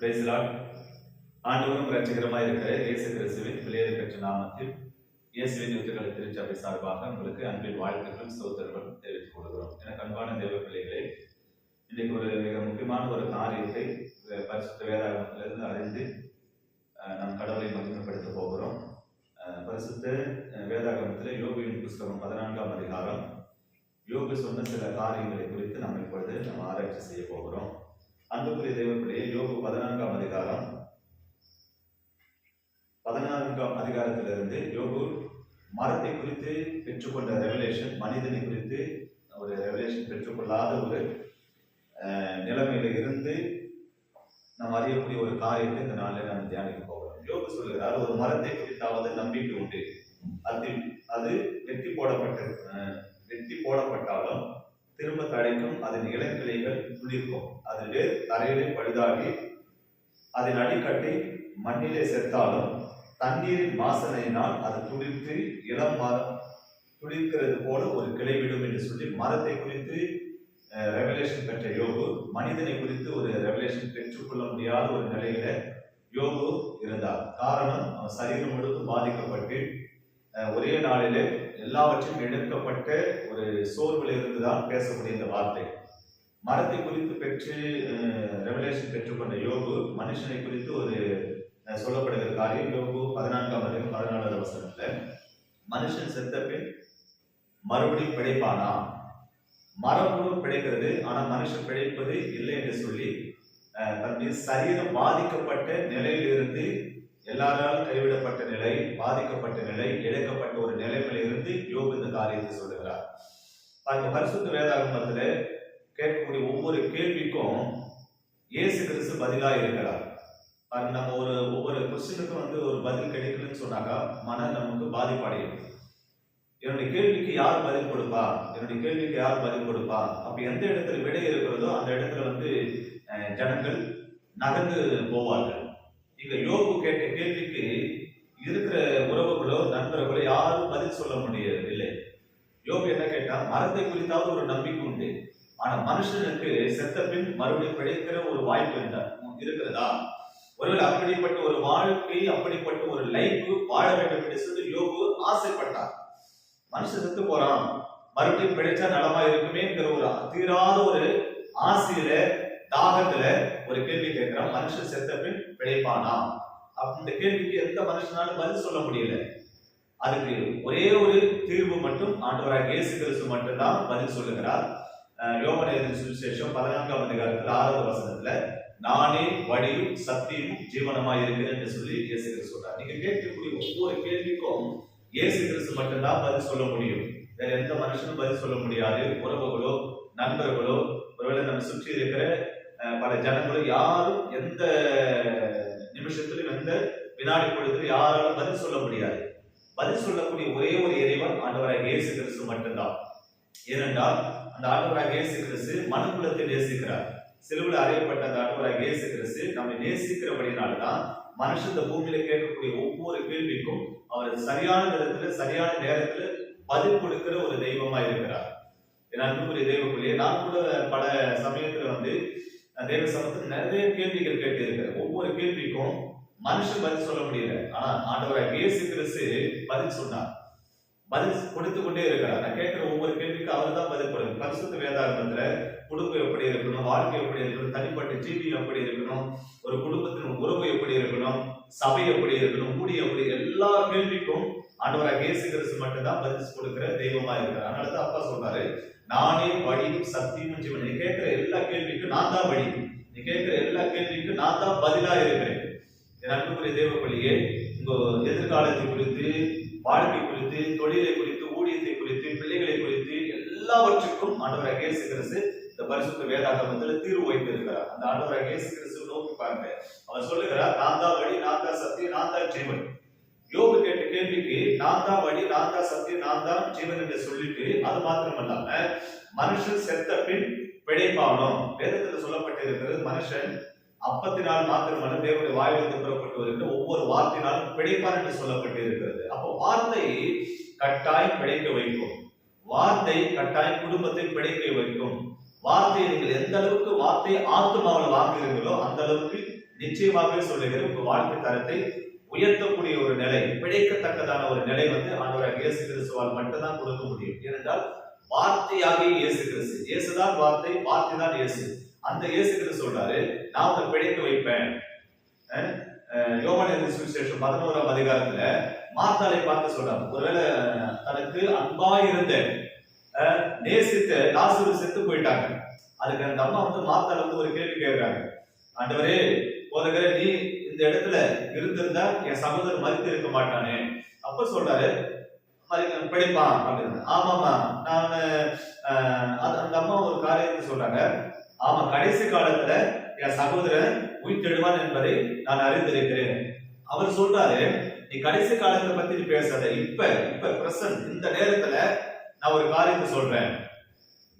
பிரைஸ்லாட் ஆண்டவரும் ரட்சிகரமாக இருக்கிற இயேசு கிறிஸ்துவின் பிள்ளையர் பெற்ற நாமத்தில் இயேசுவின் யுத்தங்களை திருச்சபை சார்பாக உங்களுக்கு அன்பின் வாழ்த்துக்களும் ஸ்தோத்திரங்களும் தெரிவித்துக் கொள்கிறோம். எனக்கு அன்பான தேவ பிள்ளைகளே இன்றைக்கு ஒரு மிக முக்கியமான ஒரு காரியத்தை பரிசுத்த வேதாகமத்திலிருந்து அறிந்து நாம் நம் கடவுளை மகிமைப்படுத்த போகிறோம். பரிசுத்த வேதாகமத்தில் யோகியின் புஸ்தகம் பதினான்காம் அதிகாரம். யோகு சொன்ன சில காரியங்களை குறித்து நாம் இப்பொழுது நாம் ஆராய்ச்சி செய்ய போகிறோம். அன்புக்குரிய தேவப்பிள்ளையே யோகு பதினான்காம் அதிகாரம். பதினான்காம் அதிகாரத்திலிருந்து யோகு மரத்தை குறித்து பெற்றுக்கொண்ட ரெவலேஷன் மனிதனை குறித்து ஒரு ரெவலேஷன் பெற்றுக்கொள்ளாத ஒரு நிலைமையில இருந்து நாம் அறியக்கூடிய ஒரு காரியத்தை இந்த நாளில் நாம் தியானிக்க போகிறோம். யோகு சொல்கிறார் ஒரு மரத்தை குறித்தாவது நம்பிக்கை உண்டு. அது அது வெட்டி போடப்பட்ட வெட்டி போடப்பட்டாலும் திரும்ப தடைக்கும் அதன் இளங்கிளைகள் துளிர்க்கும் அது வேர் தரையிலே பழுதாகி அதன் அடிக்கட்டை மண்ணிலே செத்தாலும் தண்ணீரின் வாசனையினால் அது துளிர்த்து இளம் மரம் துளிர்க்கிறது போல ஒரு கிளைவிடும் என்று சொல்லி மரத்தை குறித்து ரெவலேஷன் பெற்ற யோகு மனிதனை குறித்து ஒரு ரெவலேஷன் பெற்றுக்கொள்ள முடியாத ஒரு நிலையில யோகு இருந்தார். காரணம் அவன் சரீரம் முழுவதும் பாதிக்கப்பட்டு ஒரே நாளிலே எல்லாவற்றையும் எடுக்கப்பட்டு ஒரு சோர்வில் இருந்துதான் பேசக்கூடிய இந்த வார்த்தை. மரத்தை குறித்து பெற்று ரெவலேஷன் பெற்றுக்கொண்ட யோகு மனுஷனை குறித்து ஒரு சொல்லப்படுகிற காரியம் யோகு பதினான்காம் அதிகம் பதினாலாவது அவசரத்தில் மனுஷன் செத்த பின் மறுபடியும் பிழைப்பானா? மரம் கூட பிழைக்கிறது ஆனால் மனுஷன் பிழைப்பது இல்லை என்று சொல்லி தன்னுடைய சரீரம் பாதிக்கப்பட்ட நிலையிலிருந்து எல்லாராலும் கைவிடப்பட்ட நிலை பாதிக்கப்பட்ட நிலை இழக்கப்பட்ட ஒரு நிலைமையில இருந்து யோகு இந்த காரியத்தை சொல்லுகிறார். பாருங்க பரிசுத்த வேதாகமத்தில் கேட்கக்கூடிய ஒவ்வொரு கேள்விக்கும் இயேசு கிறிஸ்து பதிலாக இருக்கிறார். பாருங்க நம்ம ஒரு ஒவ்வொரு கொஸ்டினுக்கும் வந்து ஒரு பதில் கிடைக்கலன்னு சொன்னாக்கா மன நமக்கு பாதிப்படையும். என்னுடைய கேள்விக்கு யார் பதில் கொடுப்பா? என்னுடைய கேள்விக்கு யார் பதில் கொடுப்பா? அப்ப எந்த இடத்துல விடை இருக்கிறதோ அந்த இடத்துல வந்து ஜனங்கள் நகர்ந்து போவார்கள். இந்த யோபு கேட்ட கேள்விக்கு இருக்கிற உறவுகளோ நண்பர்களோ யாரும் பதில் சொல்ல முடியாது இல்லை என்ன கேட்டால் மரத்தை குறித்தாவது ஒரு நம்பிக்கை உண்டு. ஆனா மனுஷனுக்கு செத்த பின் மறுபடியும் பிழைக்கிற ஒரு வாய்ப்பு இருந்தார் இருக்கிறதா? ஒருவேளை அப்படிப்பட்ட ஒரு வாழ்க்கை அப்படிப்பட்ட ஒரு லைஃப் வாழ வேண்டும் என்று சொல்லி யோபு ஆசைப்பட்டார் மனுஷன் செத்து போறான். மறுபடியும் பிழைச்சா நலமா இருக்குமேங்கிற ஒரு தீராத ஒரு ஆசையில தாகத்துல ஒரு கேள்வி கேட்கிறான் மனுஷன் செத்த பின் பிழைப்பானா? அந்த இந்த கேள்விக்கு எந்த மனுஷனாலும் பதில் சொல்ல முடியல. அதுக்கு ஒரே ஒரு தீர்வு மட்டும் ஆண்டவராக இயேசு கிறிஸ்து மட்டும்தான் பதில் சொல்லுகிறார். அஹ் எழுதின சுவிசேஷம் பதினான்காம் அதிகாரத்தில் ஆறாவது வசனத்துல நானே வழியும் சக்தியும் ஜீவனமாக இருக்கிறேன் என்று சொல்லி இயேசு கிறிஸ்து சொல்றார். நீங்க கேட்கக்கூடிய ஒவ்வொரு கேள்விக்கும் இயேசு கிறிஸ்து மட்டும்தான் பதில் சொல்ல முடியும். வேற எந்த மனுஷனும் பதில் சொல்ல முடியாது. உறவுகளோ நண்பர்களோ ஒருவேளை நம்ம சுற்றி இருக்கிற பல ஜனங்களும் யாரும் எந்த நிமிஷத்திலும் எந்த வினாடி பொழுதிலும் யாராலும் பதில் சொல்ல முடியாது. பதில் சொல்லக்கூடிய ஒரே ஒரு இறைவன் ஆண்டவராக இயேசு கிறிஸ்து மட்டும்தான். ஏனென்றால் அந்த ஆண்டவராக இயேசு கிறிஸ்து மனுக்குலத்தை நேசிக்கிறார். சிலுவில் அறியப்பட்ட அந்த ஆண்டவராக இயேசு கிறிஸ்து நம்மை நேசிக்கிறபடினால்தான் மனுஷன் இந்த பூமியில கேட்கக்கூடிய ஒவ்வொரு கேள்விக்கும் அவர் சரியான விதத்துல சரியான நேரத்துல பதில் கொடுக்கிற ஒரு தெய்வமா இருக்கிறார். என் அன்புக்குரிய தெய்வக்குள்ளே நான் கூட பல சமயத்துல வந்து தேவ சமூகத்தில் நிறைய கேள்விகள் கேட்டு இருக்கிறேன் ஒவ்வொரு கேள்விக்கும் மனுஷன் பதில் சொல்ல முடியல. ஆனா ஆண்டவராக இயேசு கிறிஸ்து பதில் சொன்னார். பதில் கொடுத்து கொண்டே இருக்கிறார். நான் கேட்கிற ஒவ்வொரு கேள்விக்கும் அவர் தான் பதில் கொடுக்கும் பரிசுத்த வேதாகமத்துல குடும்பம் எப்படி இருக்கணும் வாழ்க்கை எப்படி இருக்கணும் தனிப்பட்ட ஜீவியம் எப்படி இருக்கணும் ஒரு குடும்பத்தின் உறவு எப்படி இருக்கணும் சபை எப்படி இருக்கணும் கூடி எப்படி எல்லா கேள்விக்கும் ஆண்டவராக இயேசு கிறிஸ்து மட்டும்தான் பதில் கொடுக்கிற தெய்வமா இருக்கிறார். அதனால தான் அப்பா சொல்றாரு நானே வழியும் சக்தியும் ஜீவன். நீ கேட்கிற எல்லா கேள்விக்கும் நான் தான் வழி நீ கேட்கிற எல்லா கேள்விக்கும் நான் தான் பதிலா இருக்கிறேன். என் அன்புக்குரிய தேவ பள்ளியே உங்க எதிர்காலத்தை குறித்து வாழ்க்கை குறித்து தொழிலை குறித்து ஊழியத்தை குறித்து பிள்ளைகளை குறித்து எல்லாவற்றுக்கும் ஆண்டவராக இயேசு கிறிஸ்து இந்த பரிசுத்த வேதாகமத்தில் தீர்வு வைத்திருக்கிறார். அந்த ஆண்டவராக இயேசு கிறிஸ்து நோக்கி பாருங்க. அவர் சொல்லுகிறார் நான் தான் வழி நான் தான் சத்தியம் நான் தான் ஜீவன். யோகு கேள்விக்கு நான் தான் வழி நான் தான் சத்தியம் நான் தான் ஜீவன் என்று சொல்லிட்டு அது மாத்திரமல்லாம மனுஷன் செத்த பின் பிழைப்பானோ வேதத்துல சொல்லப்பட்டிருக்கிறது மனுஷன் அப்பத்தினால் மாத்திரமல்ல தேவனுடைய வாயிலிருந்து புறப்பட்டு வருகின்ற ஒவ்வொரு வார்த்தையினாலும் பிழைப்பான் என்று சொல்லப்பட்டு இருக்கிறது அப்போ வார்த்தை கட்டாயம் பிழைக்க வைக்கும். வார்த்தை கட்டாயம் குடும்பத்தை பிழைக்க வைக்கும். வார்த்தையை நீங்கள் எந்த அளவுக்கு வார்த்தையை ஆத்மாவில் வாங்குகிறீர்களோ அந்த அளவுக்கு நிச்சயமாகவே சொல்லுகிறேன் உங்க வாழ்க்கை தரத்தை உயர்த்தக்கூடிய ஒரு நிலை பிழைக்கத்தக்கதான ஒரு நிலை வந்து ஆண்டவராக இயேசு கிறிஸ்துவால் மட்டும்தான் கொடுக்க முடியும். ஏனென்றால் வார்த்தையாகி இயேசு கிறிஸ்து இயேசுதான் வார்த்தை வார்த்தை தான் இயேசு. அந்த இயேசு கிறிஸ்து சொல்றாரு நான் உன்னை பிழைக்க வைப்பேன். அஹ் சுவிசேஷம் பதினோராம் அதிகாரத்துல மார்த்தாளை பார்த்து சொல்றாங்க ஒருவேளை தனக்கு அன்பா இருந்த நேசித்த லாசரு செத்து போயிட்டாங்க. அதுக்கு அந்த அம்மா வந்து மார்த்தாள் வந்து ஒரு கேள்வி கேட்கிறாங்க. ஆண்டவரே போதகரே நீ இந்த இடத்துல இருந்திருந்தா என் சகோதரர் மறித்து இருக்க மாட்டானே. அப்ப சொல்றாரு மறி- அப்படின்னு ஆமாமா நான் அது- அந்த அம்மா ஒரு காரியத்தை சொல்றாங்க. ஆமா கடைசி காலத்துல என் சகோதரன் உயிர்த்தெழுவான் என்பதை நான் அறிந்திருக்கிறேன். அவர் சொல்றாரு நீ கடைசி காலத்தை பத்தி நீ பேசாத. இப்ப இப்ப பிரசன்ட் இந்த நேரத்துல நான் ஒரு காரியத்தை சொல்றேன்.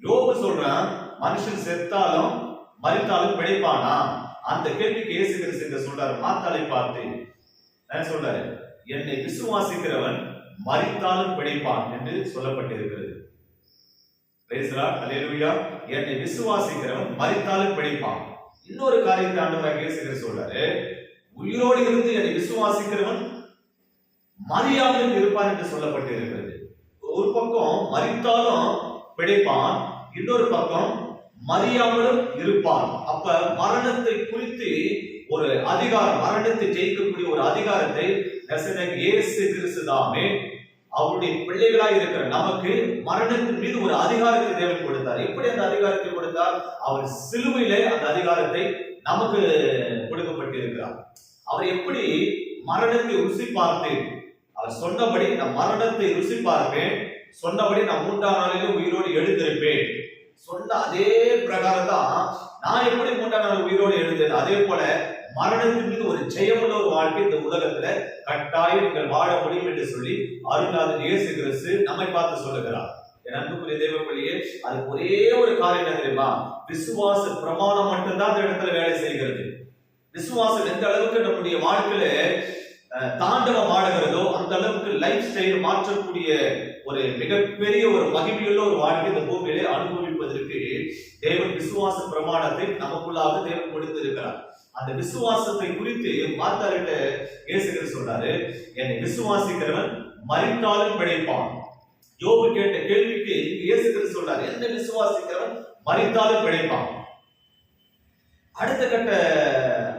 யோபு சொல்றான் மனுஷன் செத்தாலும் மறித்தாலும் பிழைப்பானா? அந்த கேள்விக்கு இயேசு கிறிஸ்து சொல்றாரு மாத்தாளை பார்த்து. நான் சொல்றாரு என்னை விசுவாசிக்கிறவன் மறித்தாலும் பிழைப்பான் என்று சொல்லப்பட்டிருக்கிறது. என்னை விசுவாசிக்கிறவன் மறித்தாலும் பிழைப்பான். இன்னொரு காரியத்தை ஆண்டவராக இயேசு சொல்றாரு உயிரோடு இருந்து என்னை விசுவாசிக்கிறவன் மறியாமல் இருப்பான் என்று சொல்லப்பட்டிருக்கிறது. ஒரு பக்கம் மறித்தாலும் பிழைப்பான் இன்னொரு பக்கம் மறியாமலும் இருப்பார். அப்ப மரணத்தை குறித்து ஒரு அதிகாரம் மரணத்தை ஜெயிக்கக்கூடிய ஒரு அதிகாரத்தை நசரேயன் இயேசு கிறிஸ்து தாமே அவருடைய பிள்ளைகளாய் இருக்கிற நமக்கு மரணத்தின் மீது ஒரு அதிகாரத்தை தேவன் கொடுத்தார். எப்படி அந்த அதிகாரத்தை கொடுத்தார்? அவர் சிலுவையிலே அந்த அதிகாரத்தை நமக்கு கொடுக்கப்பட்டிருக்கிறார். அவர் எப்படி மரணத்தை ருசி பார்த்து அவர் சொன்னபடி நான் மரணத்தை ருசி பார்ப்பேன் சொன்னபடி நான் மூன்றாம் நாளிலே உயிரோடு எழுந்திருப்பேன். சொன்ன அதே பிரகாரம் தான் நான் எப்படி மூன்றாம் நாள் உயிரோடு எழுந்தேன்? அதே போல மரணத்தின் மீது ஒரு ஜெயமுள்ள ஒரு வாழ்க்கை இந்த உலகத்துல கட்டாயம் நீங்கள் வாழ முடியும் என்று சொல்லி அருள்நாதன் இயேசு கிறிஸ்து நம்மை பார்த்து சொல்லுகிறார். என் அன்புக்குரிய தெய்வ பிள்ளையே அது ஒரே ஒரு காரியம் என்ன தெரியுமா? விசுவாச பிரமாணம் மட்டும்தான் அந்த இடத்துல வேலை செய்கிறது. விசுவாசம் எந்த அளவுக்கு நம்முடைய வாழ்க்கையில தாண்டவம் ஆடுகிறதோ அந்த அளவுக்கு லைஃப் ஸ்டைல் மாற்றக்கூடிய ஒரு மிகப்பெரிய ஒரு மகிமையுள்ள ஒரு வாழ்க்கை இந்த பூமியிலே அனுபவிப்பதற்கு தேவன் விசுவாச பிரமாணத்தை நமக்குள்ளாக தேவன் கொடுத்திருக்கிறார். அந்த விசுவாசத்தை குறித்து மார்த்தாரிட்ட இயேசுகிற சொல்றாரு என்னை விசுவாசிக்கிறவன் மறித்தாலும் பிழைப்பான். யோபு கேட்ட கேள்விக்கு இயேசுகிற சொல்றாரு என்ன விசுவாசிக்கிறவன் மறித்தாலும் பிழைப்பான். அடுத்த கட்ட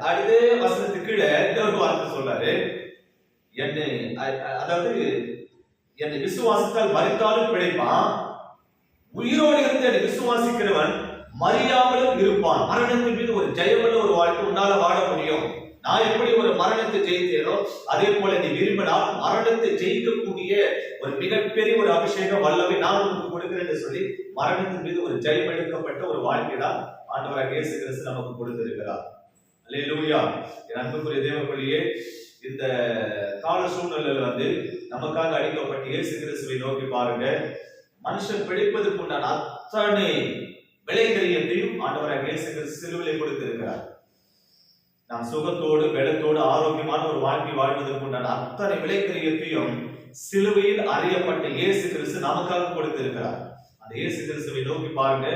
அடுத்த வசனத்துக்கு கீழே இன்னொரு வார்த்தை சொல்றாரு. என்னை அதாவது என்னை விசுவாசித்தால் மறித்தாலும் பிழைப்பான். உயிரோடு இருந்து என்னை விசுவாசிக்கிறவன் மறியாமலும் இருப்பான். மரணத்தின் மீது ஒரு ஜெயமுள்ள ஒரு வாழ்க்கை உன்னால வாழ முடியும். நான் எப்படி ஒரு மரணத்தை ஜெயித்தேனோ அதே போல நீ விரும்பினால் மரணத்தை ஜெயிக்கக்கூடிய ஒரு மிகப்பெரிய ஒரு அபிஷேகம் வல்லவை நான் உனக்கு கொடுக்கிறேன் சொல்லி மரணத்தின் மீது ஒரு ஜெயம் எடுக்கப்பட்ட ஒரு வாழ்க்கை தான் ஆண்டவராக இயேசு கிறிஸ்து நமக்கு கொடுத்திருக்கிறார். அல்லேலூயா என் அன்புக்குரிய தேவப்பள்ளியே இந்த கால சூழ்நிலையில வந்து நமக்காக அடிக்கப்பட்ட இயேசு கிறிஸ்துவை நோக்கி பாருங்க. மனுஷன் பிழைப்பதற்கு உண்டான அத்தனை விலைக்கரியத்தையும் ஆண்டவராக இயேசு கிறிஸ்து சிலுவிலை கொடுத்திருக்கிறார். நாம் சுகத்தோடு பலத்தோடு ஆரோக்கியமான ஒரு வாழ்க்கை வாழ்வதற்கு உண்டான அத்தனை விலைக்கரியத்தையும் சிலுவையில் அறியப்பட்ட இயேசு கிறிஸ்து நமக்காக கொடுத்திருக்கிறார். அந்த இயேசு கிறிஸ்துவை நோக்கி பாருங்க.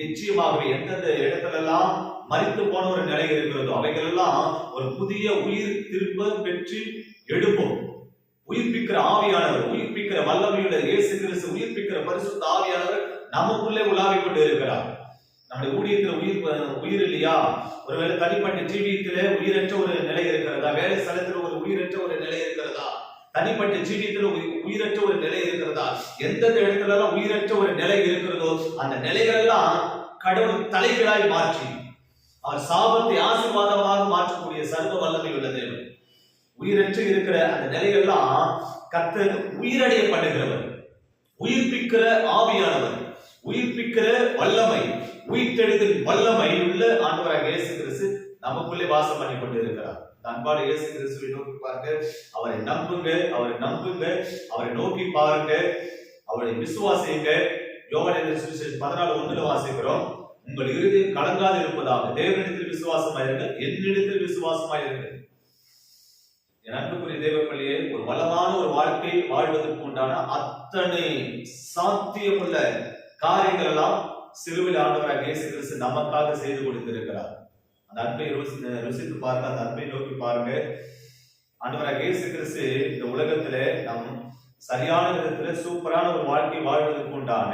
நிச்சயமாகவே எந்தெந்த இடத்துல எல்லாம் மறித்து போன ஒரு நிலை இருக்கிறதோ அவைகளெல்லாம் ஒரு புதிய உயிர் திருப்ப பெற்று எழுப்பும் உயிர்ப்பிக்கிற ஆவியானவர் உயிர்ப்பிக்கிற வல்லமையுள்ள இயேசு கிறிஸ்து உயிர்ப்பிக்கிற பரிசுத்த ஆவியானவர் நமக்குள்ளே உலாவிக் கொண்டு இருக்கிறார். நம்முடைய ஊழியத்தில் உயிர் உயிர் இல்லையா? ஒருவேளை தனிப்பட்ட ஜீவியத்திலே உயிரற்ற ஒரு நிலை இருக்கிறதா? வேலை ஸ்தலத்தில் ஒரு உயிரற்ற ஒரு நிலை இருக்கிறதா? தனிப்பட்ட ஜீவியத்தில் உயி- உயிரற்ற ஒரு நிலை இருக்கிறதா? எந்தெந்த இடத்துல உயிரற்ற ஒரு நிலை இருக்கிறதோ அந்த நிலைகள் எல்லாம் கடவுள் தலைகளாய் மாற்றி அவர் சாபத்தை ஆசீர்வாதமாக மாற்றக்கூடிய சர்வ வல்லமை உள்ள தேவன். உயிரற்று இருக்கிற அந்த நிலையெல்லாம் கத்தர் உயிரடைய பண்ணுகிறவர். உயிர்ப்பிக்கிற ஆவியானவர் உயிர்ப்பிக்கிற வல்லமை உயிர்த்தெழுதல் வல்லமை உள்ள ஆண்டவராக இயேசு கிறிஸ்து நமக்குள்ளே வாசம் பண்ணி கொண்டு இருக்கிறார் அன்பான இயேசு கிறிஸ்துவை நோக்கி பாருங்க. அவரை நம்புங்க அவரை நம்புங்க அவரை நோக்கி பாருங்க. அவரை விசுவாசிங்க. யோகனேந்திர சுவிசேஷம் பதினாலு ஒண்ணுல வாசிக்கிறோம். உங்கள் இருதயம் கலங்காது இருப்பதாக தேவனிடத்தில் விசுவாசமாயிருங்கள். என்னிடத்தில் விசுவாசமாயிருங்கள். என் அன்புக்குரிய தேவப்பள்ளியே ஒரு வளமான ஒரு வாழ்க்கை வாழ்வதற்கு உண்டான அத்தனை சாத்தியமுள்ள காரியங்கள் எல்லாம் சிறுவில் ஆண்டவராக இயேசு கிறிஸ்து நமக்காக செய்து கொடுத்திருக்கிறார். அந்த அன்பை ருசி ருசித்து பாருங்க அந்த அன்பை நோக்கி பாருங்க ஆண்டவராக இயேசு கிறிஸ்து இந்த உலகத்துல நம் சரியான விதத்துல சூப்பரான ஒரு வாழ்க்கை வாழ்வதற்கு உண்டான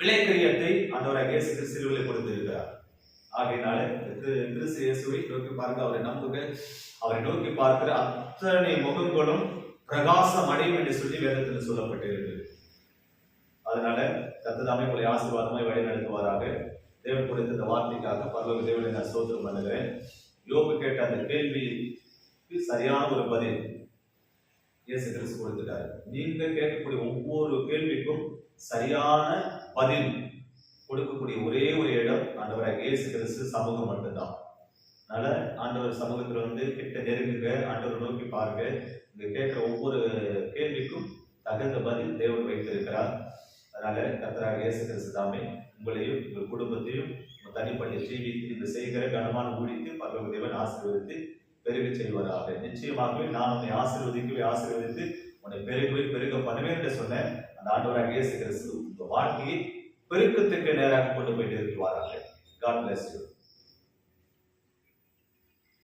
விலைக்கரியத்தை ஆண்டவராக இயேசு கிறிஸ்து கொடுத்திருக்கிறார். ஆகையினால கிறிஸ்து இயேசுவை நோக்கி பார்க்க அவரை நம்புங்க. அவரை நோக்கி பார்க்கிற அத்தனை முகங்களும் பிரகாசம் அடையும் என்று சொல்லி வேதத்தில் சொல்லப்பட்டிருக்கு அதனால கத்ததாமே உங்களை ஆசீர்வாதமாய் வழி நடத்துவாராக தேவன் கொடுத்த இந்த வார்த்தைக்காக பரலோக தேவனை நான் சோதனம் பண்ணுகிறேன். யோபு கேட்ட அந்த கேள்விக்கு சரியான ஒரு பதில் இயேசு கிறிஸ்து கொடுத்துட்டாரு. நீங்க கேட்கக்கூடிய ஒவ்வொரு கேள்விக்கும் சரியான பதில் கொடுக்கக்கூடிய ஒரே ஒரு இடம் ஆண்டவராக இயேசு கிறிஸ்து சமூகம் மட்டும்தான். அதனால ஆண்டவர் சமூகத்தில் வந்து கிட்ட நெருங்குங்க ஆண்டவர் நோக்கி பாருங்க. இங்க கேட்குற ஒவ்வொரு கேள்விக்கும் தகுந்த பதில் தேவன் வைத்திருக்கிறார். அதனால கத்தராக இயேசு கிறிஸ்து தாமே உங்களையும் உங்கள் குடும்பத்தையும் தனிப்பட்ட ஜீவித்து இந்த செய்கிற கனமான ஊழித்து பரலோக தேவன் ஆசீர்வதித்து பெருக செல்வதாக நிச்சயமாகவே நான் உன்னை ஆசீர்வதிக்கவே ஆசீர்வதித்து உன்னை பெருகவே பெருக பண்ணுவேன் என்று சொன்னேன். அந்த ஆண்டவராக இயேசு கிறிஸ்து உங்க வாழ்க்கையை பெருக்கத்துக்கு நேராக கொண்டு போயிட்டு நிறுத்துவார்கள் காட் பிளஸ் யூ